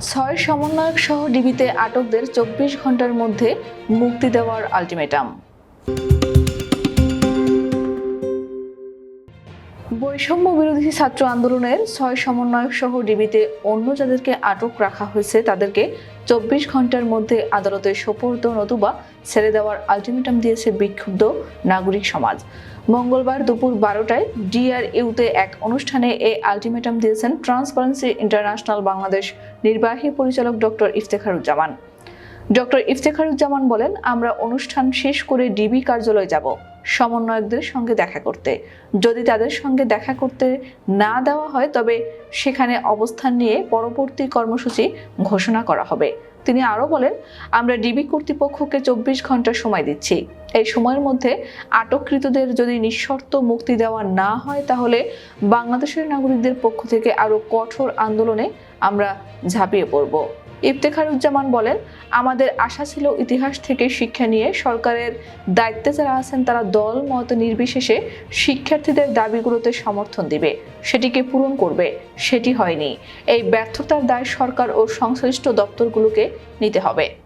ছয় সমন্বয়ক সহ ডিবিতে আটকদের চব্বিশ ঘণ্টার মধ্যে মুক্তি দেওয়ার আলটিমেটাম। বৈষম্য বিরোধী ছাত্র আন্দোলনের ছয় সমন্বয়ক সহ ডিবিতে অন্য যাদেরকে আটক রাখা হয়েছে, তাদেরকে চব্বিশ ঘণ্টার মধ্যে আদালতে সোপর্দ নতুবা ছেড়ে দেওয়ার আলটিমেটাম দিয়েছে বিক্ষুব্ধ নাগরিক সমাজ। মঙ্গলবার দুপুর বারোটায় ডিআরইউতে এক অনুষ্ঠানে এই আলটিমেটাম দিয়েছেন ট্রান্সপারেন্সি ইন্টারন্যাশনাল বাংলাদেশ নির্বাহী পরিচালক ডক্টর ইফতেখারুজ্জামান। ডক্টর ইফতেখারুজ্জামান বলেন, আমরা অনুষ্ঠান শেষ করে ডিবি কার্যালয়ে যাব। সমন্বয়কদের সঙ্গে দেখা করতে। যদি তাদের সঙ্গে দেখা করতে না দেওয়া হয়, তবে সেখানে অবস্থান নিয়ে পরবর্তী কর্মসূচি ঘোষণা করা হবে। তিনি আরও বলেন, আমরা ডিবি কর্তৃপক্ষকে চব্বিশ ঘণ্টা সময় দিচ্ছি। এই সময়ের মধ্যে আটককৃতদের যদি নিঃশর্ত মুক্তি দেওয়া না হয়, তাহলে বাংলাদেশের নাগরিকদের পক্ষ থেকে আরও কঠোর আন্দোলনে আমরা ঝাঁপিয়ে পড়ব। ইফতেখারুজ্জামান বলেন, আমাদের আশা ছিল ইতিহাস থেকে শিক্ষা নিয়ে সরকারের দায়িত্বে যারা আছেন তারা দল, মত নির্বিশেষে শিক্ষার্থীদের দাবিগুলোতে সমর্থন দিবে। সেটিকে পূরণ করবে। সেটি হয়নি। এই ব্যর্থতার দায় সরকার ও সংশ্লিষ্ট দপ্তরগুলোকে নিতে হবে।